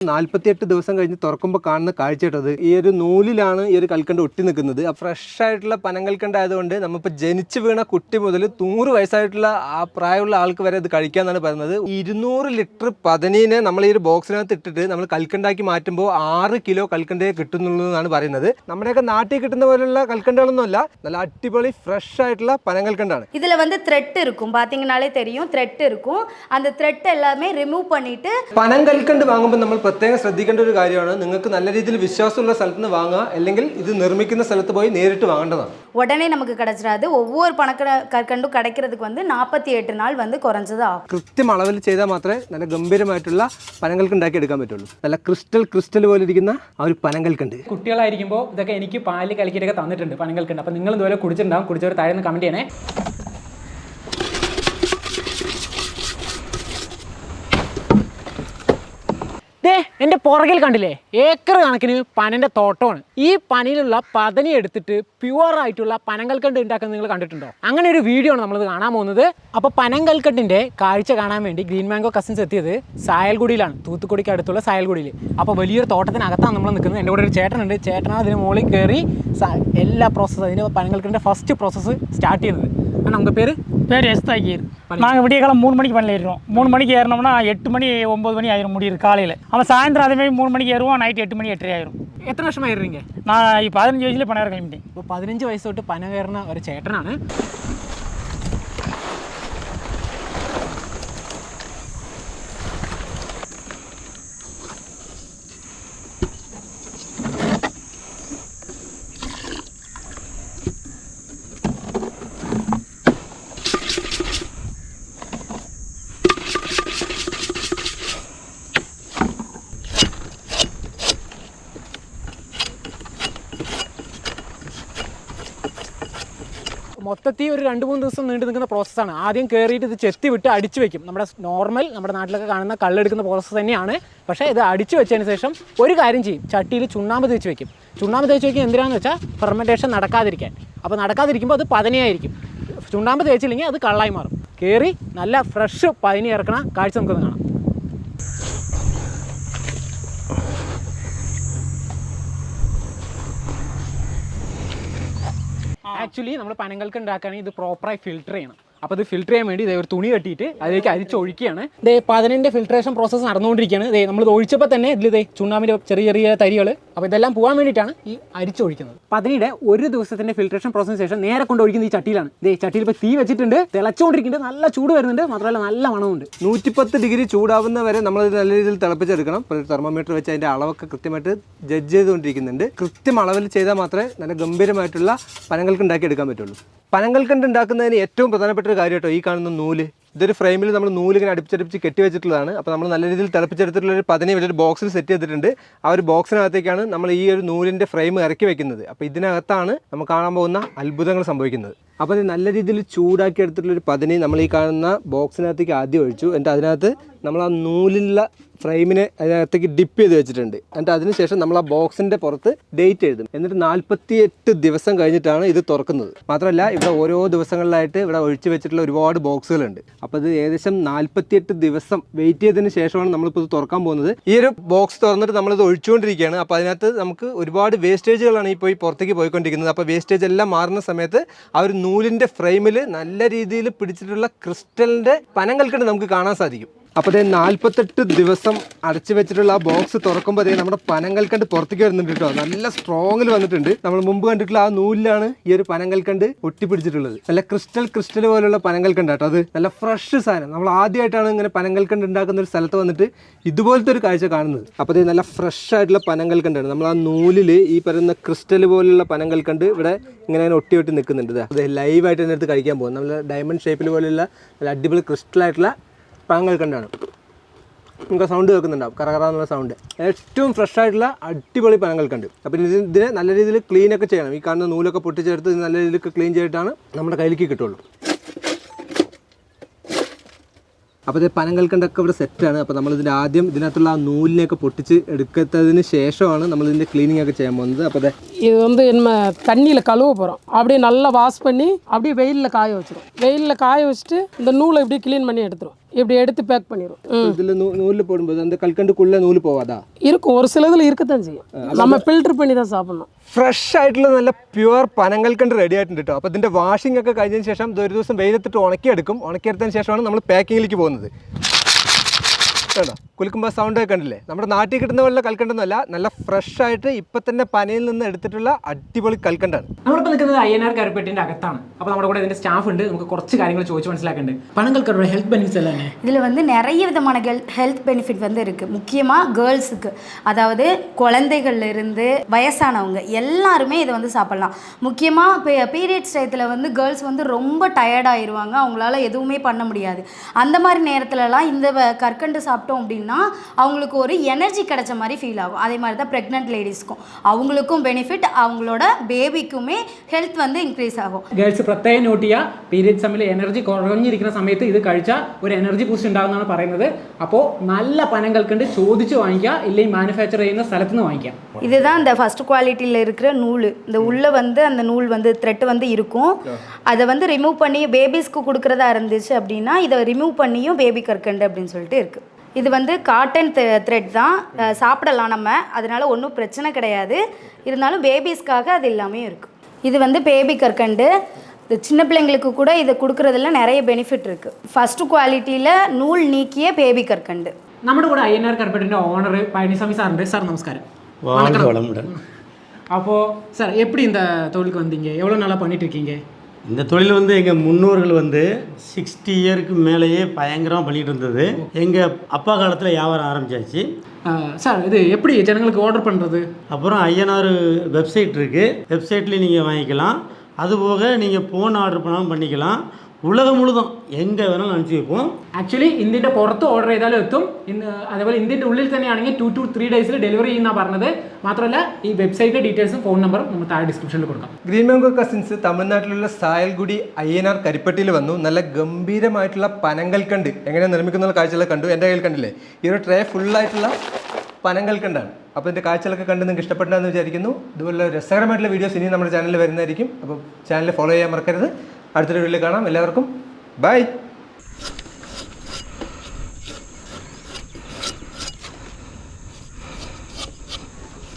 നാല്പത്തിയെട്ട് ദിവസം കഴിഞ്ഞ് തുറക്കുമ്പോൾ കാണുന്ന കാഴ്ച കേട്ടത് ഈ ഒരു നൂലിലാണ് ഈ ഒരു കൽക്കണ്ട് ഒട്ടി നിൽക്കുന്നത് ഫ്രഷ് ആയിട്ടുള്ള പനങ്കൽക്കണ്ട് ആയതുകൊണ്ട് നമ്മളിപ്പോൾ ജനിച്ചു വീണ കുട്ടി മുതൽ നൂറ് വയസ്സായിട്ടുള്ള ആ പ്രായമുള്ള ആൾക്ക് വരെ ഇത് കഴിക്കാന്നാണ് പറയുന്നത് ഇരുന്നൂറ് ലിറ്റർ പതനീനെ നമ്മൾ ഈ ഒരു ബോക്സിനകത്ത് ഇട്ടിട്ട് നമ്മൾ കൽക്കണ്ടാക്കി മാറ്റുമ്പോൾ ആറ് കിലോ കൽക്കണ്ടേ കിട്ടുന്നുള്ളൂ എന്നാണ് പറയുന്നത് നമ്മുടെയൊക്കെ നാട്ടിൽ കിട്ടുന്ന പോലുള്ള കൽക്കണ്ടകളൊന്നുമല്ല നല്ല അടിപൊളി ഫ്രഷ് ആയിട്ടുള്ള പനങ്കൽക്കണ്ടാണ് இதில் வந்து த்ரெட் இருக்கும் பார்த்தீங்கனாலே தெரியும் த்ரெட் இருக்கும் அந்த த்ரெட் எல்லாமே ரிமூவ் பண்ணிட்டு പനം കൽക്കണ്ട് വാങ്ങുമ്പോൾ നമ്മൾ പ്രത്യേകം ശ്രദ്ധിക്കേണ്ട ഒരു കാര്യമാണ് നിങ്ങൾക്ക് നല്ല രീതിയിൽ വിശ്വാസമുള്ള സ്ഥലത്ത് നിന്ന് വാങ്ങുക അല്ലെങ്കിൽ ഇത് നിർമ്മിക്കുന്ന സ്ഥലത്ത് പോയി നേരിട്ട് വാങ്ങേണ്ടതാണ് உடனே நமக்கு கிடைச்சிடாது ஒவ்வொரு பணக்கட கற்கண்டும் கிடைக்கிறதுக்கு வந்து நாற்பத்தி எட்டு நாள் வந்து குறைஞ்சது ஆகும் കൃത്യം അളവിൽ ചെയ്താൽ മാത്രമേ നല്ല ഗംഭീരമായിട്ടുള്ള പനങ്ങൾക്ക് ഉണ്ടാക്കി എടുക്കാൻ പറ്റുള്ളൂ നല്ല ക്രിസ്റ്റൽ ക്രിസ്റ്റൽ പോലെ ഇരിക്കുന്ന ആ ഒരു പനങ്കൽക്കണ്ട് കുട്ടികളായിരിക്കുമ്പോൾ ഇതൊക്കെ എനിക്ക് പാല് കലക്കിയിട്ടൊക്കെ തന്നിട്ടുണ്ട് പനങ്ങൾക്കുണ്ട് അപ്പോൾ നിങ്ങൾ ഇതുപോലെ കുടിച്ചിട്ടുണ്ടാവും കുടിച്ചവർ താഴെ നിന്ന് കമൻറ്റ് ചെയ്യണേ ദേ എന്റെ പുറകിൽ കണ്ടില്ലേ? ഏക്കർ കണക്കിന് പനന്റെ തോട്ടമാണ്. ഈ പനിയിലുള്ള പതനി എടുത്തിട്ട് പ്യുവർ ആയിട്ടുള്ള പനങ്കൽക്കണ്ട് ഉണ്ടാക്കുന്നത് നിങ്ങൾ കണ്ടിട്ടുണ്ടോ? അങ്ങനെ ഒരു വീഡിയോ ആണ് നമ്മളിത് കാണാൻ പോകുന്നത്. അപ്പോൾ പനങ്കൽക്കണ്ടിന്റെ കാഴ്ച കാണാൻ വേണ്ടി ഗ്രീൻ മാംഗോ കസിൻസ് എത്തിയത് സായൽഗുഡിയിലാണ് തൂത്തുക്കുടിക്ക് അടുത്തുള്ള സായൽഗുഡിയിൽ അപ്പോൾ വലിയൊരു തോട്ടത്തിനകത്താണ് നമ്മൾ നിൽക്കുന്നത്. എന്റെ കൂടെ ഒരു ചേട്ടനുണ്ട്. ചേട്ടനാണ് അതിന് മുകളിൽ കയറി എല്ലാ പ്രോസസ്സും അതിന്റെ പനങ്കൽക്കണ്ടിന്റെ ഫസ്റ്റ് പ്രോസസ്സ് സ്റ്റാർട്ട് ചെയ്യുന്നത്. നമുക്ക് പേര്? പേര് എസ് താക്കിയിരുന്നു நாங்கள் விடிய காலம் மூணு மணிக்கு பண்ணல ஏறிடுவோம். மூணு மணிக்கு ஏறினோம்னா எட்டு மணி ஒம்பது மணி ஆயிரும் முடியுது காலையில். அவன் சாயந்தரம் அதேமாதிரி மூணு மணிக்கு ஏறுவோம் நைட் எட்டு மணி எட்டரை ஆயிரும். എത്ര വർഷമായി ഇറങ്ങിയ നാ ഈ പതിനഞ്ച് വയസ്സിൽ പണയർ കഴിഞ്ഞിട്ടേ ഇപ്പോൾ പതിനഞ്ച് വയസ്സ് തൊട്ട് പനകയറുന്ന ഒരു ചേട്ടനാണ്. മൊത്തത്തിൽ ഒരു രണ്ട് മൂന്ന് ദിവസം നീണ്ടു നിൽക്കുന്ന പ്രോസസ്സാണ് ആദ്യം കയറിയിട്ട് ഇത് ചെത്തി വിട്ട് അടിച്ചു വെക്കും. നമ്മുടെ നോർമൽ നമ്മുടെ നാട്ടിലൊക്കെ കാണുന്ന കള്ളെടുക്കുന്ന പ്രോസസ്സ് തന്നെയാണ്. പക്ഷേ ഇത് അടിച്ചു വെച്ചതിന് ശേഷം ഒരു കാര്യം ചെയ്യും. ചട്ടിയിൽ ചുണ്ണാമ്പ് തേച്ച് വെക്കും. ചുണ്ണാമ്പ് തേച്ച് വെക്കുക എന്തിനാന്ന് വെച്ചാൽ ഫെർമെന്റേഷൻ നടക്കാതിരിക്കാൻ. അപ്പോൾ നടക്കാതിരിക്കുമ്പോൾ അത് പതനയായിരിക്കും ചുണ്ണാമ്പ് തേച്ചില്ലെങ്കിൽ അത് കള്ളായി മാറും. കയറി നല്ല ഫ്രഷ് പതിനി ഇറക്കണ കാഴ്ച നമുക്കൊന്ന് കാണാം. ആക്ച്വലി നമ്മൾ പനങ്ങൾക്ക് ഉണ്ടാക്കുകയാണെങ്കിൽ ഇത് പ്രോപ്പറായി ഫിൽറ്റർ ചെയ്യണം. അപ്പോൾ അത് ഫിൽറ്റർ ചെയ്യാൻ വേണ്ടി ഇതേ ഒരു തുണി കെട്ടിയിട്ട് അതിലേക്ക് അരിച്ചൊഴിക്കുകയാണ്. ഇതേ പതിനെന്റെ ഫിൽട്രേഷൻ പ്രോസസ്സ് നടന്നുകൊണ്ടിരിക്കുകയാണ്. ഇതേ നമ്മൾ ഇത് ഒഴിച്ചപ്പോൾ തന്നെ ഇതിൽ ഇതേ ചുണ്ണാമ്പിന്റെ ചെറിയ ചെറിയ തരികൾ അപ്പോൾ ഇതെല്ലാം പോകാൻ വേണ്ടിയിട്ടാണ് ഈ അരിച്ചൊഴിക്കുന്നത്. പതിനിടെ ഒരു ദിവസത്തിന്റെ ഫിൽട്രേഷൻ പ്രോസസ്സിന് ശേഷം നേരെ കൊണ്ട് ഒഴിക്കുന്ന ഈ ചട്ടിയിലാണ്. ഇതേ ചട്ടിയിൽ ഇപ്പോൾ തീ വെച്ചിട്ടുണ്ട്. തിളച്ചുകൊണ്ടിരിക്കുന്നുണ്ട്. നല്ല ചൂട് വരുന്നുണ്ട്. മാത്രമല്ല നല്ല മണമുണ്ട് നൂറ്റിപ്പത്ത് ഡിഗ്രി ചൂടാവുന്ന വരെ നമ്മൾ നല്ല രീതിയിൽ തിളപ്പിച്ചെടുക്കണം. ഒരു തെർമോമീറ്റർ വെച്ച് അതിന്റെ അളവൊക്കെ കൃത്യമായിട്ട് ജഡ്ജ് ചെയ്തുകൊണ്ടിരിക്കുന്നുണ്ട്. കൃത്യം അളവിൽ ചെയ്താൽ മാത്രമേ നല്ല ഗംഭീരമായിട്ടുള്ള പനങ്ങൾക്ക് ഉണ്ടാക്കി എടുക്കാൻ പറ്റുള്ളൂ. പനങ്ങൾക്കണ്ട് ഉണ്ടാക്കുന്നതിന് ഏറ്റവും പ്രധാനപ്പെട്ട ഒരു കാര്യം കേട്ടോ ഈ കാണുന്ന നൂൽ. ഇതൊരു ഫ്രെയിമിൽ നമ്മൾ നൂൽ ഇങ്ങനെ അടുപ്പിച്ചടുപ്പിച്ച് കെട്ടി വെച്ചിട്ടുള്ളതാണ് അപ്പോൾ നമ്മൾ നല്ല രീതിയിൽ തിളപ്പിച്ചെടുത്തിട്ടുള്ള ഒരു പതിനെ വലിയൊരു ബോക്സിൽ സെറ്റ് ചെയ്തിട്ടുണ്ട്. ആ ഒരു ബോക്സിനകത്തേക്കാണ് നമ്മൾ ഈ ഒരു നൂലിന്റെ ഫ്രെയിം ഇറക്കി വെക്കുന്നത്. അപ്പോൾ ഇതിനകത്താണ് നമ്മൾ കാണാൻ പോകുന്ന അത്ഭുതങ്ങൾ സംഭവിക്കുന്നത്. അപ്പോൾ ഇത് നല്ല രീതിയിൽ ചൂടാക്കി എടുത്തിട്ടുള്ളൊരു പതിനെ നമ്മൾ ഈ കാണുന്ന ബോക്സിനകത്തേക്ക് ആദ്യം ഒഴിച്ചു. എന്നിട്ട് അതിനകത്ത് നമ്മൾ ആ നൂലിലുള്ള ഫ്രെയിമിനെ അതിനകത്തേക്ക് ഡിപ്പ് ചെയ്ത് വെച്ചിട്ടുണ്ട്. എന്നിട്ട് അതിനുശേഷം നമ്മൾ ആ ബോക്സിന്റെ പുറത്ത് ഡേറ്റ് എഴുതും. എന്നിട്ട് നാൽപ്പത്തിയെട്ട് ദിവസം കഴിഞ്ഞിട്ടാണ് ഇത് തുറക്കുന്നത്. മാത്രമല്ല ഇവിടെ ഓരോ ദിവസങ്ങളിലായിട്ട് ഇവിടെ ഒഴിച്ചു വെച്ചിട്ടുള്ള ഒരുപാട് ബോക്സുകളുണ്ട്. അപ്പോൾ ഇത് ഏകദേശം നാൽപ്പത്തിയെട്ട് ദിവസം വെയിറ്റ് ചെയ്തതിന് ശേഷമാണ് നമ്മളിപ്പോൾ ഇത് തുറക്കാൻ പോകുന്നത്. ഈ ഒരു ബോക്സ് തുറന്നിട്ട് നമ്മളിത് ഒഴിച്ചുകൊണ്ടിരിക്കുകയാണ്. അപ്പോൾ അതിനകത്ത് നമുക്ക് ഒരുപാട് വേസ്റ്റേജുകളാണ് ഈ പുറത്തേക്ക് പോയിക്കൊണ്ടിരിക്കുന്നത്. അപ്പോൾ വേസ്റ്റേജ് എല്ലാം മാറുന്ന സമയത്ത് ആ ഒരു നൂലിന്റെ ഫ്രെയിമിൽ നല്ല രീതിയിൽ പിടിച്ചിട്ടുള്ള ക്രിസ്റ്റലിന്റെ പനങ്ങൾക്കുണ്ട് നമുക്ക് കാണാൻ സാധിക്കും. അപ്പോൾ അതേ നാൽപ്പത്തെട്ട് ദിവസം അടച്ചു വെച്ചിട്ടുള്ള ആ ബോക്സ് തുറക്കുമ്പോൾ അതേ നമ്മുടെ പനങ്ങൽക്കണ്ട് പുറത്തേക്ക് വരുന്നുണ്ട് കേട്ടോ. നല്ല സ്ട്രോങ്ങിൽ വന്നിട്ടുണ്ട്. നമ്മൾ മുമ്പ് കണ്ടിട്ടുള്ള ആ നൂലിലാണ് ഈ ഒരു പനങ്ങൽക്കണ്ട് ഒട്ടിപ്പിടിച്ചിട്ടുള്ളത്. നല്ല ക്രിസ്റ്റൽ ക്രിസ്റ്റൽ പോലുള്ള പനങ്ങൽക്കണ്ട് കേട്ടോ. അത് നല്ല ഫ്രഷ് സാധനം. നമ്മൾ ആദ്യമായിട്ടാണ് ഇങ്ങനെ പനങ്ങൽക്കണ്ട് ഉണ്ടാക്കുന്ന ഒരു സ്ഥലത്ത് വന്നിട്ട് ഇതുപോലത്തെ ഒരു കാഴ്ച കാണുന്നത്. അപ്പോൾ അതേ നല്ല ഫ്രഷ് ആയിട്ടുള്ള പനങ്ങൽക്കണ്ടാണ് നമ്മൾ ആ നൂലിൽ ഈ പറയുന്ന ക്രിസ്റ്റൽ പോലുള്ള പനങ്ങൽക്കണ്ട് ഇവിടെ ഇങ്ങനെ ഒട്ടി ഒട്ടി നിൽക്കുന്നുണ്ട് അത് ലൈവായിട്ട് തന്നെ എടുത്ത് കഴിക്കാൻ പോകും നമ്മൾ ഡയമണ്ട് ഷേപ്പിൽ പോലെയുള്ള നല്ല അടിപൊളി ക്രിസ്റ്റൽ ആയിട്ടുള്ള പഴങ്ങൾ കണ്ടാണ് നമുക്ക് സൗണ്ട് കേൾക്കുന്നുണ്ടാവും കറകറ എന്നുള്ള സൗണ്ട് ഏറ്റവും ഫ്രഷ് ആയിട്ടുള്ള അടിപൊളി പഴങ്ങൾ കണ്ട് അപ്പം ഇത് ഇതിനെ നല്ല രീതിയിൽ ക്ലീൻ ഒക്കെ ചെയ്യണം ഈ കാണുന്ന നൂലൊക്കെ പൊട്ടിച്ചെടുത്ത് ഇത് നല്ല രീതിയിൽ ക്ലീൻ ചെയ്തിട്ടാണ് നമ്മുടെ കയ്യിലേക്ക് കിട്ടുള്ളൂ അപ്പോൾ ഇത് പനങ്ങൾക്കണ്ടൊക്കെ ഇവിടെ സെറ്റാണ് അപ്പോൾ നമ്മളിതിൻ്റെ ആദ്യം ഇതിനകത്തുള്ള ആ നൂലിനെയൊക്കെ പൊട്ടിച്ച് എടുക്കത്തതിന് ശേഷമാണ് നമ്മളിതിൻ്റെ ക്ലീനിങ് ഒക്കെ ചെയ്യാൻ പോകുന്നത് അപ്പോൾ അതെ இது வந்து நம்ம தண்ணியில் கழுவ போகிறோம் அப்படியே நல்லா வாஷ் பண்ணி அப்படியே வெயிலில் காய வச்சிரும் வெயிலில் காய வச்சுட்டு இந்த நூலை இப்படி க்ளீன் பண்ணி எடுத்துரும் இப்படி எடுத்து பேக் பண்ணிடும் இதுல நூல் போடும்போது அந்த கல்கண்டுக்குள்ள நூல் போவாதா இருக்கும் ஒரு சிலதுல இருக்கத்தான் செய்யும் நம்ம ஃபில்டர் பண்ணி தான் சாப்பிடணும் ഫ്രഷ് ആയിട്ടുള്ള നല്ല പ്യുവർ പനങ്ങൽക്കണ്ട് റെഡി ആയിട്ടുണ്ട് കേട്ടോ അപ്പോൾ ഇതിന്റെ വാഷിംഗ് ഒക്കെ കഴിഞ്ഞതിന് ശേഷം ഒരു ദിവസം വെയിലത്തിട്ട് ഉണക്കിയെടുക്കും. ഉണക്കിയെടുത്തതിന് ശേഷമാണ് നമ്മൾ പാക്കിങ്ങിലേക്ക് പോകുന്നത്. കേട്ടോ? കുലുക്കുമ്പോൾ സൗണ്ട് ഒക്കെ കണ്ടില്ലേ നമ്മുടെ നാട്ടിൽ കിട്ടുന്ന പോലെ കൽക്കണ്ടൊന്നുമല്ല നല്ല ഫ്രഷ് ആയിട്ട് ഇപ്പം തന്നെ പനയിൽ നിന്ന് എടുത്തിട്ടുള്ള അടിപൊളി കൽക്കണ്ടാണ് നമ്മളിപ്പോൾ നിൽക്കുന്നത് ഐ എൻ ആർ കരുപ്പെട്ടിൻ്റെ അകത്താണ് അപ്പോൾ നമ്മുടെ കൂടെ ഇതിൻ്റെ സ്റ്റാഫ് ഉണ്ട് നമുക്ക് കുറച്ച് കാര്യങ്ങൾ ചോദിച്ച് മനസ്സിലാക്കുന്നുണ്ട് പനങ്ങൾക്കരുടെ ഹെൽത്ത് ബെനിഫിറ്റ്സ് എല്ലാം തന്നെ இதில் வந்து நிறைய விதமான ஹெல் ஹெல்த் பெனிஃபிட் வந்து இருக்குது முக்கியமாக கேர்ள்ஸுக்கு அதாவது குழந்தைகள்ல இருந்து வயசானவங்க எல்லாருமே இதை வந்து சாப்பிட்லாம் முக்கியமாக இப்போ பீரியட்ஸ் டயத்தில் வந்து கேர்ள்ஸ் வந்து ரொம்ப டயர்டாயிருவாங்க அவங்களால எதுவுமே பண்ண முடியாது அந்த மாதிரி நேரத்துலலாம் இந்த வ- கற்கண்டு சாப்பிட்டோம் அப்படின்னா அவங்களுக்கு ஒரு எனர்ஜி கிடைச்ச மாதிரி ஃபீல் ஆகும் அதே மாதிரி தான் ப்ரெக்னென்ட் லேடிஸ்க்கும் அவங்களுக்கும் பெனிஃபிட் அவங்களோட பேபிக்குமே ஹெல்த் வந்து இன்க்ரீஸ் ஆகும் ഗേൾസ് പ്രത്യേകം നോട്ട് ചെയ്യുക പീരിയഡ് സമയത്ത് എനർജി കുറഞ്ഞിരിക്കുന്ന സമയത്ത് ഇത് കഴിച്ചാൽ ഒരു എനർജി ബൂസ്റ്റ് ഉണ്ടാകുമെന്നാണ് പറയുന്നത് അപ്പോൾ നല്ല പനം കൽക്കണ്ട് ചോദിച്ച് വാങ്ങിക്കുക ഇല്ലെങ്കിൽ മാനുഫാക്ചർ ചെയ്യുന്ന സ്ഥലത്ത് നിന്ന് വാങ്ങിക്കാം இதுதான் இந்த ஃபர்ஸ்ட் குவாலிட்டியில் இருக்கிற நூல் இந்த உள்ளே வந்து அந்த நூல் வந்து த்ரெட் வந்து இருக்கும் அதை வந்து ரிமூவ் பண்ணி பேபிஸ்க்கு கொடுக்குறதா இருந்துச்சு அப்படின்னா இதை ரிமூவ் பண்ணியும் பேபி கற்கண்டு அப்படின்னு சொல்லிட்டு இருக்குது இது வந்து காட்டன் த்ரெட் தான் அஹ் சாப்பிடலாம் நம்ம அதனால ஒன்றும் பிரச்சனை கிடையாது இருந்தாலும் பேபிஸ்க்காக அது எல்லாமே இருக்குது இது வந்து பேபி கற்கண்டு இந்த சின்ன பிள்ளைங்களுக்கு கூட இதை கொடுக்குறதுல நிறைய பெனிஃபிட் இருக்குது ஃபஸ்ட்டு குவாலிட்டியில் நூல் நீக்கிய பேபி கற்கண்டு നമ്മുടെ കൂടെ ഐ എൻ ആർ കർപ്പറ്റിൻ്റെ ഓണർ പഴനിസ്വാമി സാറുണ്ട് സാർ നമസ്കാരം வாழ்க வளமுடன் அப்போது சார் எப்படி இந்த தொழிலுக்கு வந்தீங்க எவ்வளோ நாளாக பண்ணிட்டு இருக்கீங்க இந்த தொழில் வந்து எங்கள் முன்னோர்கள் வந்து சிக்ஸ்டி இயருக்கு மேலேயே பயங்கரமாக பண்ணிட்டு இருந்தது. எங்கள் அப்பா காலத்தில் வியாபாரம் ஆரம்பிச்சாச்சு. சார் இது எப்படி ஜனங்களுக்கு ஆர்டர் பண்ணுறது அப்புறம் ஐஎன்ஆர் வெப்சைட் இருக்குது வெப்சைட்லேயும் நீங்கள் வாங்கிக்கலாம். அதுபோக நீங்கள் ஃபோன் ஆர்டர் பண்ணாலும் பண்ணிக்கலாம். ഉള്ളത് മുഴുതും എന്റെ വേണം കാണിച്ചു ഇപ്പോൾ ആക്ച്വലി ഇന്ത്യന്റെ പുറത്ത് ഓർഡർ ചെയ്താലും എത്തും. ഇന്ന് അതേപോലെ ഇന്ത്യന്റെ ഉള്ളിൽ തന്നെയാണെങ്കിൽ ടു ടു ത്രീ ഡേയ്സിൽ ഡെലിവറി ചെയ്യുന്ന പറഞ്ഞത്. മാത്രമല്ല ഈ വെബ്സൈറ്റിന്റെ ഡീറ്റെയിൽസും ഫോൺ നമ്പറും നമ്മൾ താഴെ ഡിസ്ക്രിപ്ഷനിൽ കൊടുക്കാം. ഗ്രീൻ മാംഗോ കസിൻസ് തമിഴ്നാട്ടിലുള്ള സായൽഗുടി ആർ കരിപ്പട്ടിയിൽ വന്നു. നല്ല ഗംഭീരമായിട്ടുള്ള പനങ്കൽ കണ്ട്. എങ്ങനെ നിർമ്മിക്കുന്ന കാഴ്ചകളൊക്കെ കണ്ടു. എന്റെ കയ്യിൽ കണ്ടില്ലേ? ഈ ഒരു ട്രേ ഫുള്ളായിട്ടുള്ള പനങ്കൽ കണ്ടാണ്. അപ്പോൾ ഇതിന്റെ കാഴ്ചകളൊക്കെ കണ്ട് നിങ്ങൾക്ക് ഇഷ്ടപ്പെട്ടെന്ന് വിചാരിക്കുന്നു. ഇതുപോലെ രസകരമായിട്ടുള്ള വീഡിയോസ് ഇനി നമ്മുടെ ചാനലിൽ വരുന്നതായിരിക്കും. അപ്പോൾ ചാനൽ ഫോളോ ചെയ്യാൻ മറക്കരുത്. അടുത്തൊരു വീഡിയോയിൽ കാണാം. എല്ലാവർക്കും ബൈ.